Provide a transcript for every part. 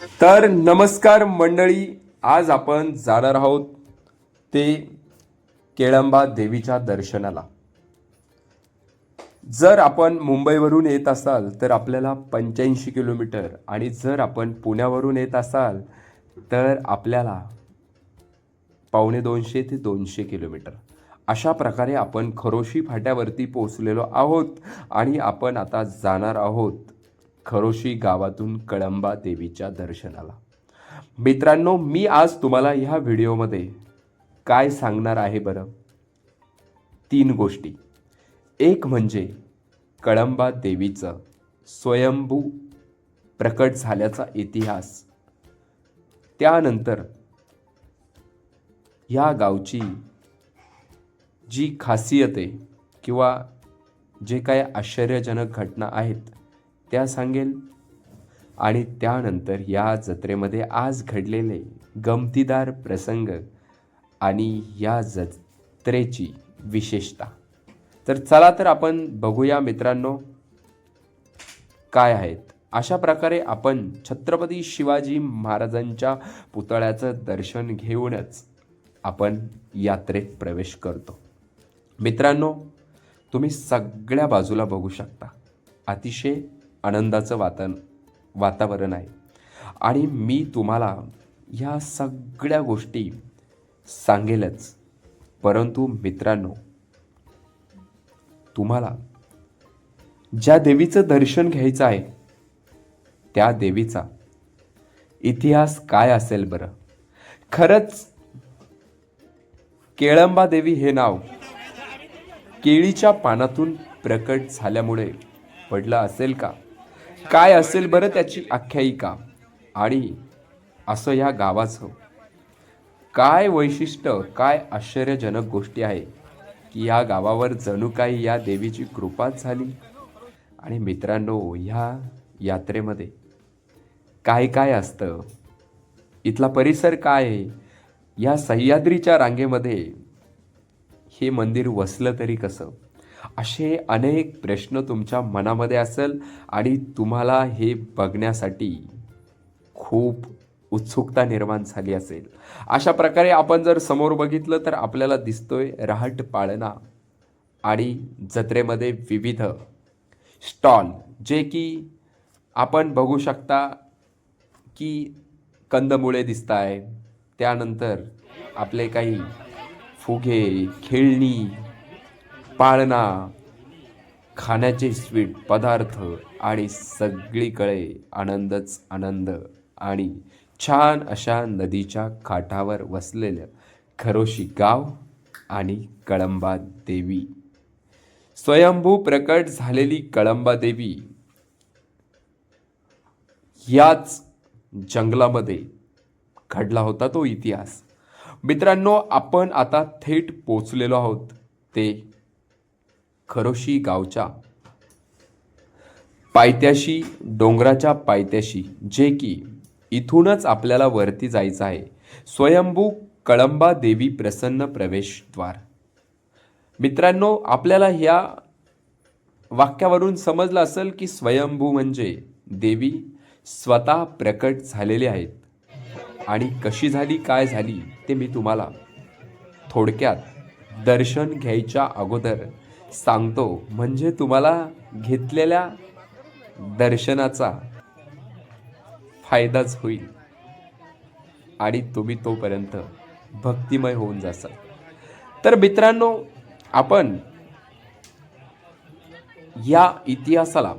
तर नमस्कार मंडळी आज आपण जाणार आहोत ते केळंबा देवीच्या दर्शनाला. जर आपण मुंबईवरून येत असाल तर आपल्याला पंच्याऐंशी किलोमीटर आणि जर आपण पुण्यावरून येत असाल तर आपल्याला पावणे दोनशे ते दोनशे किलोमीटर. अशा प्रकारे आपण खरोशी फाट्यावरती पोहोचलेलो आहोत आणि आपण आता जाणार आहोत खरोशी गावातून कळंबा देवीच्या दर्शनाला. मित्रांनो मी आज तुम्हाला ह्या व्हिडिओमध्ये काय सांगणार आहे बरं? तीन गोष्टी. एक म्हणजे कळंबा देवीचं स्वयंभू प्रकट झाल्याचा इतिहास. त्यानंतर ह्या गावची जी खासियत आहे किंवा जे काय आश्चर्यजनक घटना आहेत त्या सांगेल. आणि त्यानंतर या जत्रेमध्ये आज घडलेले गमतीदार प्रसंग आणि या जत्रेची विशेषता. तर चला तर आपण बघूया मित्रांनो काय आहेत. अशा प्रकारे आपण छत्रपती शिवाजी महाराजांच्या पुतळ्याचं दर्शन घेऊनच आपण यात्रेत प्रवेश करतो. मित्रांनो तुम्ही सगळ्या बाजूला बघू शकता. अतिशय आनंदाचं वातन वातावरण आहे. आणि मी तुम्हाला ह्या सगळ्या गोष्टी सांगेलच. परंतु मित्रांनो तुम्हाला ज्या देवीचं दर्शन घ्यायचं आहे त्या देवीचा इतिहास काय असेल बरं? खरंच केळंबा देवी हे नाव केळीच्या पानातून प्रकट झाल्यामुळे पडलं असेल का? काय असेल बरं त्याची आख्यायिका? आणि असं या गावाचं काय वैशिष्ट्य काय आश्चर्यजनक गोष्टी आहे की या गावावर जणू काही या देवीची कृपाच झाली? आणि मित्रांनो ह्या यात्रेमध्ये काय काय असतं? इथला परिसर काय आहे? या सह्याद्रीच्या रांगेमध्ये हे मंदिर वसलं तरी कसं? असे अनेक प्रश्न तुमच्या मनामध्ये असेल आणि तुम्हाला हे बघण्यासाठी खूप उत्सुकता निर्माण झाली असेल. अशा प्रकारे आपण जर समोर बघितलं तर आपल्याला दिसतोय रहाट पाळणा आणि जत्रेमध्ये विविध स्टॉल जे की आपण बघू शकता की कंदमुळे दिसत आहे त्यानंतर आपले काही फुगे खेळणी पाळणा. खाण्याचे स्वीट पदार्थ आणि सगळीकडे आनंदच आनंद आणि छान अशा नदीच्या काठावर वसलेलं खरोशी गाव आणि कळंबा देवी. स्वयंभू प्रकट झालेली कळंबा देवी याच जंगलामध्ये घडला होता तो इतिहास. मित्रांनो आपण आता थेट पोचलेलो आहोत. ते खरोशी गावच्या पायथ्याशी डोंगराच्या पायथ्याशी जे की इथूनच आपल्याला वरती जायचं आहे. स्वयंभू कळंबा देवी प्रसन्न प्रवेशद्वार. मित्रांनो आपल्याला ह्या वाक्यावरून समजलं असेल की स्वयंभू म्हणजे देवी स्वतः प्रकट झालेले आहेत. आणि कशी झाली काय झाली ते मी तुम्हाला थोडक्यात दर्शन घ्यायच्या अगोदर सांगतो. म्हणजे तुम्हाला घेतलेल्या दर्शनाचा फायदाच होईल. आणि तुम्ही तोपर्यंत भक्तिमय होऊन जासाल. तर मित्रांनो आपण या इतिहासाला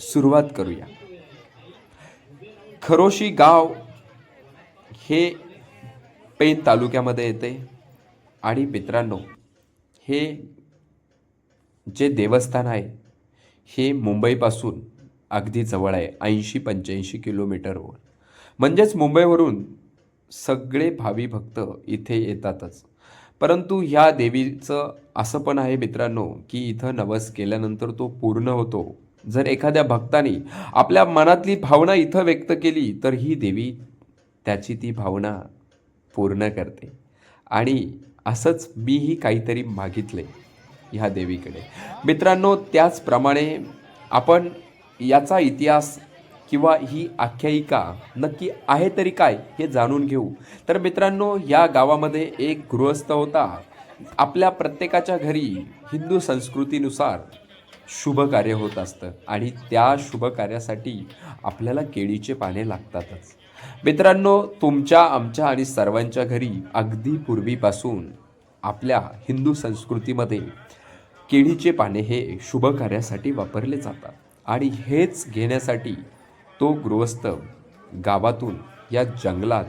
सुरुवात करूया. खरोशी गाव हे पेन तालुक्यामध्ये येते. आणि मित्रांनो हे जे देवस्थान आहे हे मुंबईपासून अगदी जवळ आहे ऐंशी पंच्याऐंशी किलोमीटरवर म्हणजेच मुंबईवरून सगळे भावी भक्त इथे येतातच. परंतु ह्या देवीचं असं पण आहे मित्रांनो की इथं नवस केल्यानंतर तो पूर्ण होतो. जर एखाद्या भक्ताने आपल्या मनातली भावना इथं व्यक्त केली तर ही देवी त्याची ती भावना पूर्ण करते. आणि असंच मीही काहीतरी मागितले ह्या देवीकडे. मित्रांनो त्याचप्रमाणे आपण याचा इतिहास किंवा ही आख्यायिका नक्की आहे तरी काय हे जाणून घेऊ. तर मित्रांनो या गावामध्ये एक गृहस्थ होता. आपल्या प्रत्येकाच्या घरी हिंदू संस्कृतीनुसार शुभ कार्य होत असतं आणि त्या शुभ कार्यासाठी आपल्याला केळीचे पाने लागतातच. मित्रांनो तुमच्या आमच्या आणि सर्वांच्या घरी अगदी पूर्वीपासून आपल्या हिंदू संस्कृतीमध्ये केळीचे पाने हे शुभ कार्यासाठी वापरले जातात आणि हेच घेण्यासाठी तो गृहस्थ गावातून या जंगलात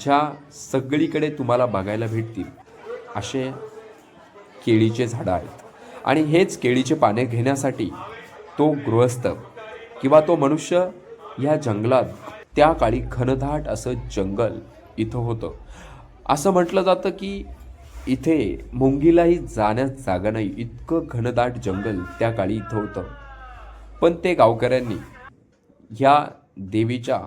ज्या सगळीकडे तुम्हाला बघायला भेटतील असे केळीचे झाडं आहेत. आणि हेच केळीचे पाने घेण्यासाठी तो गृहस्थ किंवा तो मनुष्य या जंगलात त्या काळी घनदाट असं जंगल इथं होतं. असं म्हटलं जातं की इथे मुंगीलाही जाण्यास जागा नाही. इतकं घनदाट जंगल त्या काळी इथं होतं. पण ते गावकऱ्यांनी ह्या देवीच्या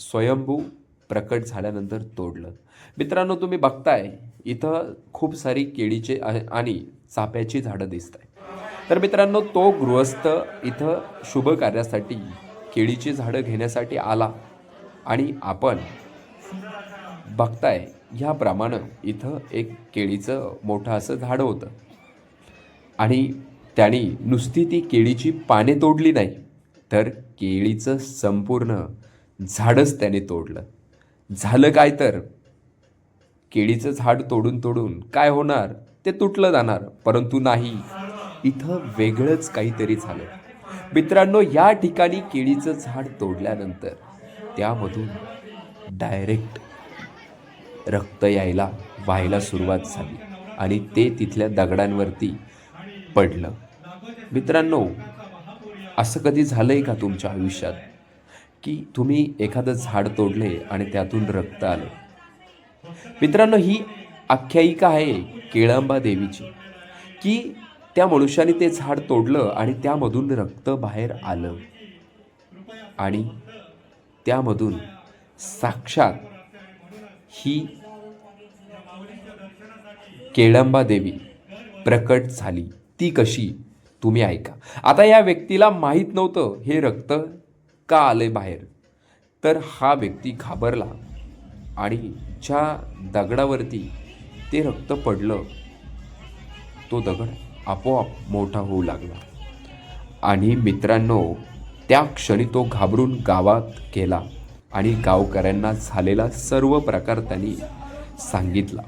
स्वयंभू प्रकट झाल्यानंतर तोडलं. मित्रांनो तुम्ही बघताय इथं खूप सारी केळीचे आणि चाप्याची झाडं दिसत आहे तर मित्रांनो तो गृहस्थ इथं शुभ कार्यासाठी केळीची झाडं घेण्यासाठी आला आणि आपण बघताय ह्याप्रमाणे इथं एक केळीचं मोठं असं झाड होतं. आणि त्याने नुसती ती केळीची पाने तोडली नाही तर केळीचं संपूर्ण झाडच त्याने तोडलं. झालं काय तर? केळीचं झाड तोडून तोडून काय होणार? ते तुटलं जाणार परंतु नाही. इथं वेगळंच काहीतरी झालं. मित्रांनो या ठिकाणी केळीचं झाड तोडल्यानंतर त्यामधून डायरेक्ट रक्त यायला व्हायला सुरुवात झाली आणि ते तिथल्या दगडांवरती पडलं. मित्रांनो असं कधी झालं आहे का तुमच्या आयुष्यात? की तुम्ही एखादं झाड तोडले आणि त्यातून रक्त आलं? मित्रांनो ही आख्यायिका आहे केळंबा देवीची की त्या मनुष्याने ते झाड तोडलं आणि त्यामधून रक्त बाहेर आलं. आणि त्यामधून साक्षात ही केळंबा देवी प्रकट झाली. ती कशी? तुम्ही ऐका. आता या व्यक्तीला माहीत नव्हतं हे रक्त का आले बाहेर. तर हा व्यक्ती घाबरला. आणि ज्या दगडावरती ते रक्त पडलं तो दगड आपोआप मोठा होऊ लागला. आणि मित्रांनो त्या क्षणी तो घाबरून गावात गेला आणि गावकऱ्यांना झालेला सर्व प्रकार त्यांनी सांगितला.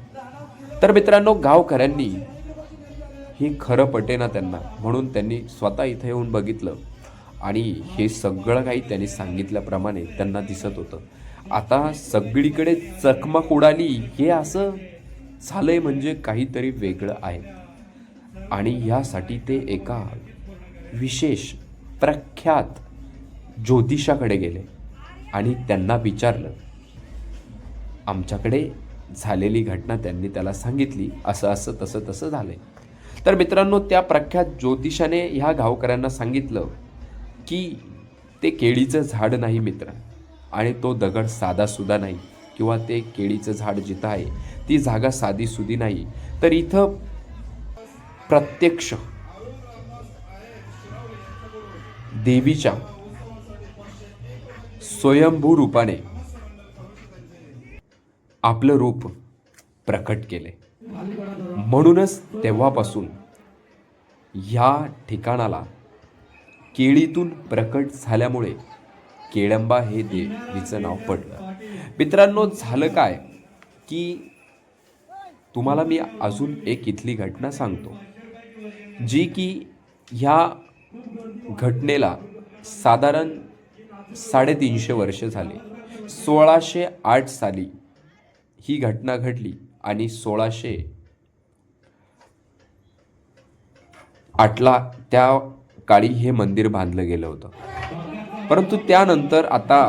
तर मित्रांनो गावकऱ्यांनी हे खरं पटेना त्यांना म्हणून त्यांनी स्वतः इथं येऊन बघितलं. आणि हे सगळं काही त्यांनी सांगितल्याप्रमाणे त्यांना दिसत होतं. आता सगळीकडे चकमक उडाली हे असं झालंय म्हणजे काहीतरी वेगळं आहे. आणि ह्यासाठी ते एका विशेष प्रख्यात ज्योतिषाकडे गेले आणि त्यांना विचारलं आमच्याकडे झालेली घटना त्यांनी त्याला सांगितली असं असं तसं तसं झालंय. तर मित्रांनो त्या प्रख्यात ज्योतिषाने ह्या गावकऱ्यांना सांगितलं की ते केळीचं झाड नाही मित्र. आणि तो दगड साधासुद्धा नाही किंवा ते केळीचं झाड जिथं आहे ती जागा साधीसुधी नाही. तर इथं प्रत्यक्ष देवीच्या स्वयंभू रूपाने आपलं रूप प्रकट केले. म्हणूनच तेव्हापासून ह्या ठिकाणाला केळीतून प्रकट झाल्यामुळे केळंबा हे देवीचं नाव पडलं. मित्रांनो झालं काय की तुम्हाला मी अजून एक इथली घटना सांगतो. जी की ह्या घटनेला साधारण साडेतीनशे वर्ष झाले. सोळाशे आठ साली ही घटना घडली आणि सोळाशे आठला त्या काळी हे मंदिर बांधलं गेलं होतं. परंतु त्यानंतर आता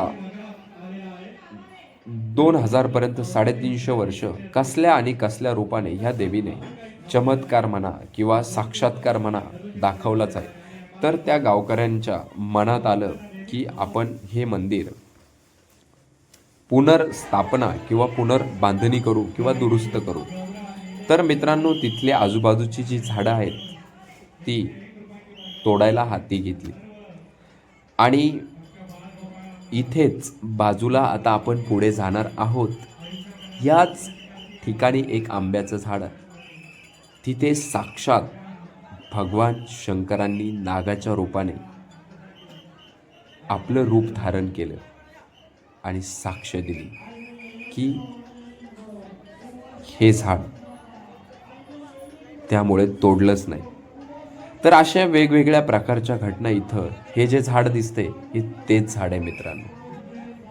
दोन हजारपर्यंत साडेतीनशे वर्ष कसल्या आणि कसल्या रूपाने ह्या देवीने चमत्कार म्हणा किंवा साक्षात्कार म्हणा दाखवलाच आहे. तर त्या गावकऱ्यांच्या मनात आलं की आपण हे मंदिर पुनर्स्थापना किंवा पुनर्बांधणी करू किंवा दुरुस्त करू. तर मित्रांनो तिथले आजूबाजूची जी झाडं आहेत ती तोडायला हाती घेतली. आणि इथेच बाजूला आता आपण पुढे जाणार आहोत. याच ठिकाणी एक आंब्याचं झाड आहे. तिथे साक्षात भगवान शंकरांनी नागाच्या रूपाने आपलं रूप धारण केलं आणि साक्ष दिली की हे झाड त्यामुळे तोडलंच नाही. तर अशा वेगवेगळ्या प्रकारच्या घटना इथं हे जे झाड दिसते हे तेच झाड आहे मित्रांनो.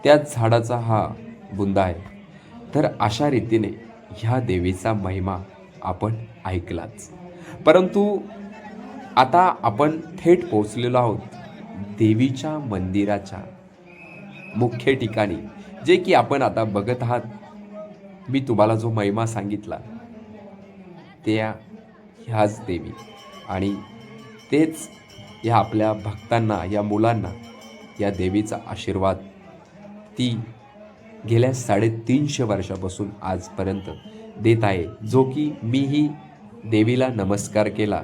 त्याच झाडाचा हा बुंदा आहे. तर अशा रीतीने ह्या देवीचा महिमा आपण ऐकलाच. परंतु आता आपण थेट पोचलेलो आहोत देवीच्या मंदिराच्या मुख्य ठिकाणी जे की आपण आता बघत आहात. मी तुम्हाला जो महिमा सांगितला त्या ह्याच देवी आणि तेच या आपल्या भक्तांना या मुलांना या देवीचा आशीर्वाद. ती गेल्या साडेतीनशे वर्षापासून आजपर्यंत देत आहे जो की मीही देवीला नमस्कार केला.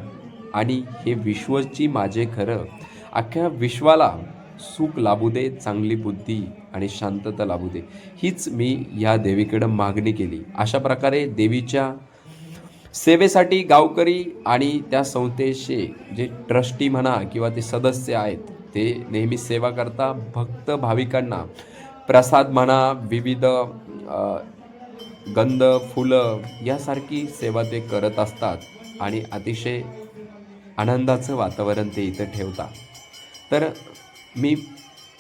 आणि हे विश्वची माझे खरं अख्ख्या विश्वाला सुख लाभू दे चांगली बुद्धी आणि शांतता लाभू दे. हीच मी या देवीकडं मागणी केली. अशा प्रकारे देवीच्या सेवेसाठी गावकरी आणि त्या संस्थेचे जे ट्रस्टी म्हणा किंवा ते सदस्य आहेत ते नेहमी सेवा करता. भक्त भाविकांना प्रसाद म्हणा विविध गंध फुलं यासारखी सेवा ते करत असतात आणि अतिशय आनंदाचं वातावरण ते इथं ठेवतात. तर मी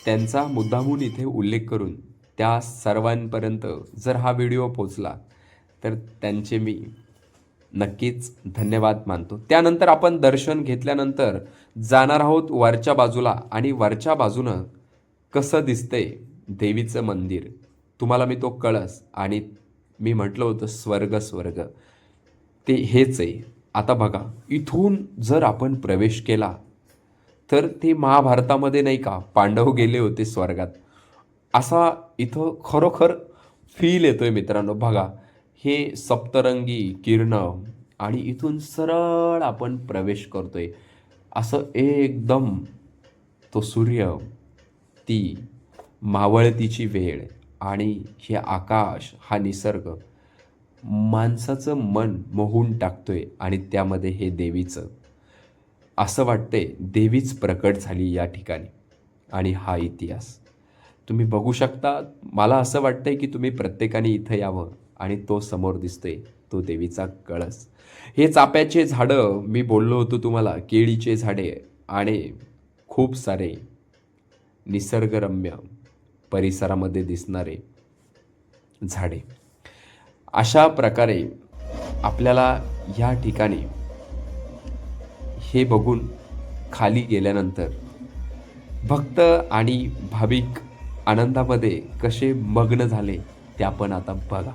त्यांचा मुद्दामून इथे उल्लेख करून त्या सर्वांपर्यंत जर हा व्हिडिओ पोचला तर त्यांचे मी नक्कीच धन्यवाद मानतो. त्यानंतर आपण दर्शन घेतल्यानंतर जाणार आहोत वरच्या बाजूला आणि वरच्या बाजूनं कसं दिसतंय देवीचं मंदिर. तुम्हाला मी तो कळस आणि मी म्हटलं होतं स्वर्ग स्वर्ग. ते हेच आहे. आता बघा इथून जर आपण प्रवेश केला तर ते महाभारतामध्ये नाही का पांडव गेले होते स्वर्गात. असा इथं खरोखर फील येतोय मित्रांनो. बघा हे सप्तरंगी किरणं आणि इथून सरळ आपण प्रवेश करतोय. असं एकदम तो सूर्य ती मावळतीची वेळ आणि हे आकाश हा निसर्ग माणसाचं मन मोहून टाकतोय आणि त्यामध्ये हे देवीचं. असं वाटतंय देवीच प्रकट झाली या ठिकाणी आणि हा इतिहास. तुम्ही बघू शकता. मला असं वाटतंय की तुम्ही प्रत्येकाने इथं यावं. आणि तो समोर दिसतोय तो देवीचा कळस. हे चाप्याचे झाडं मी बोललो होतो तुम्हाला केळीचे झाडे आणि खूप सारे निसर्गरम्य परिसरामध्ये दिसणारे झाडे. अशा प्रकारे आपल्याला ह्या ठिकाणी हे बघून खाली गेल्यानंतर भक्त आणि भाविक आनंदामध्ये कसे मग्न झाले ते आपण आता बघा.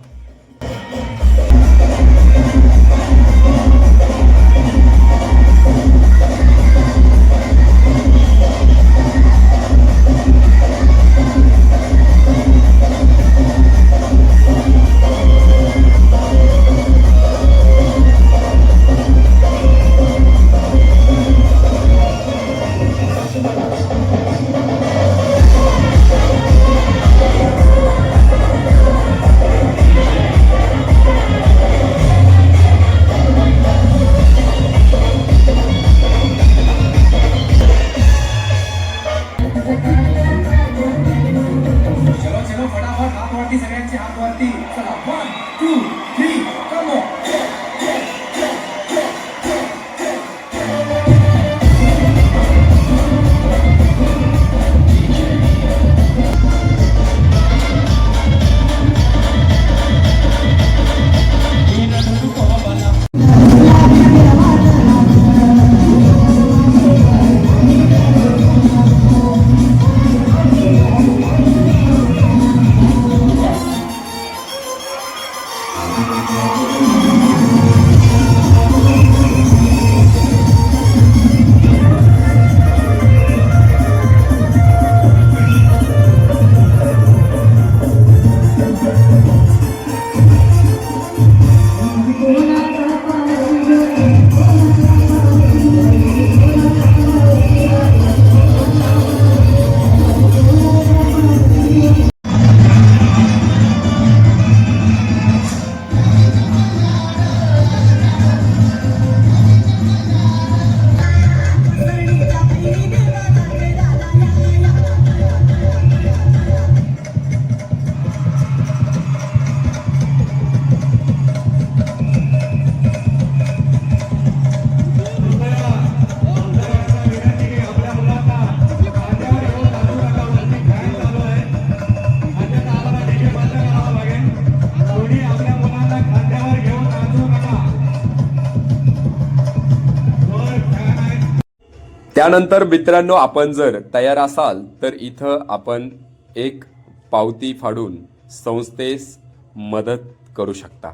त्यानंतर मित्रांनो आपण जर तयार असाल तर इथं आपण एक पावती फाडून संस्थेस मदत करू शकता.